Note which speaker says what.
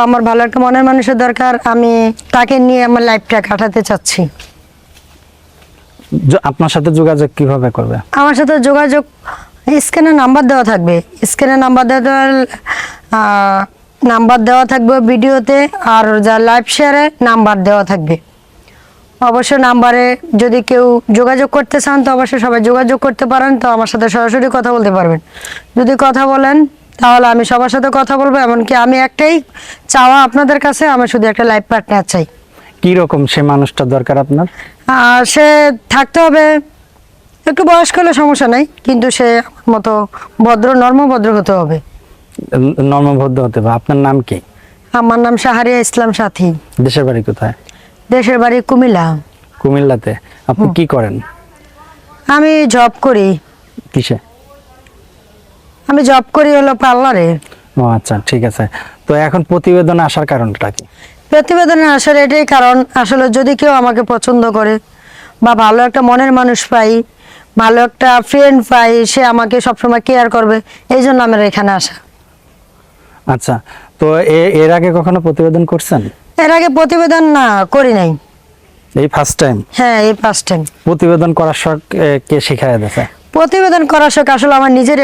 Speaker 1: আমার ভালো একটা মনের মানুষের দরকার আমি তাকে নিয়ে আমার লাইফটা কাটাতে চাচ্ছি।
Speaker 2: আপনার সাথে যোগাযোগ কীভাবে করবে?
Speaker 1: আমার সাথে যোগাযোগ স্ক্যানে নাম্বার দেওয়া থাকবে। স্ক্যানে নাম্বার দেওয়া নাম্বার দেওয়া থাকবে ভিডিওতে আর যা লাইভ শেয়ারে নাম্বার দেওয়া থাকবে। অবশ্য নাম্বারে যদি কেউ যোগাযোগ করতে চান তো অবশ্যই সবাই যোগাযোগ করতে পারেন তো আমার সাথে সরাসরি কথা বলতে পারবেন। যদি কথা বলেন তাহলে আমি সবার সাথে কথা বলব এমনকি আমি একটাই চাওয়া আপনাদের কাছে আমার শুধু একটা লাইফ পার্টনার চাই।
Speaker 2: কি রকম সে মানুষটা দরকার আপনার?
Speaker 1: সে থাকতে হবে একটু বয়স্ক হলে সমস্যা নাই কিন্তু সে মতো ভদ্র নর্ম ভদ্র হতে হবে।
Speaker 2: নর্মভদ্র হতে হবে। আপনার নাম কি?
Speaker 1: আমার নাম শাহারিয়া ইসলাম সাথী।
Speaker 2: দেশের বাড়ি কোথায়?
Speaker 1: দেশের বাড়ি কুমিল্লা।
Speaker 2: কুমিল্লাতে। আপনি কি করেন?
Speaker 1: আমি জব করি।
Speaker 2: কিসে?
Speaker 1: আমি জব করি হলো পার্লারে
Speaker 2: ও আচ্ছা ঠিক আছে। তো এখন প্রতিবেদন আসার কারণটা কি?
Speaker 1: প্রতিবেদনে আসার এটাই কারণ আসলে যদি কেউ আমাকে পছন্দ করে বা ভালো একটা মনের মানুষ পাই ভালো একটা ফ্রেন্ড পাই সে আমাকে সবসময় কেয়ার করবে এই জন্য আমার এখানে আসা।
Speaker 2: আচ্ছা তো এর আগে কখনো প্রতিবেদন করছেন?
Speaker 1: এর আগে প্রতিবেদন না করি নাই।
Speaker 2: এই ফার্স্ট টাইম
Speaker 1: হ্যাঁ এই ফার্স্ট টাইম
Speaker 2: প্রতিবেদন করার শখ কে শিখাই দিয়েছে?
Speaker 1: প্রতিবেদন করার শখ আসলে আমার নিজের